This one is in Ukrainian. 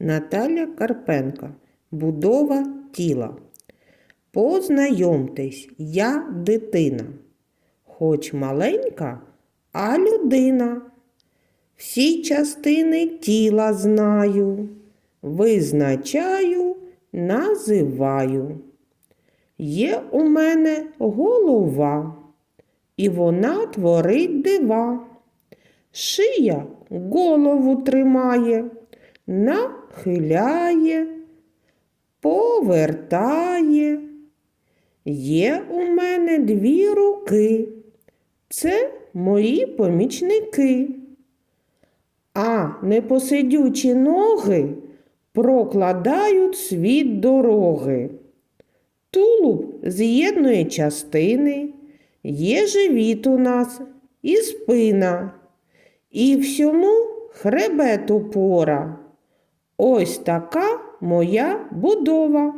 Наталя Карпенка. Будова тіла. Познайомтесь, я дитина. Хоч маленька, а людина. Всі частини тіла знаю, визначаю, називаю. Є у мене голова, і вона творить дива. Шия голову тримає, нахиляє, повертає. Є у мене дві руки. Це мої помічники. А непосидючі ноги прокладають світ дороги. Тулуб з'єднує частини, є живіт у нас і спина, і всьому хребет опора. Ось така моя будова.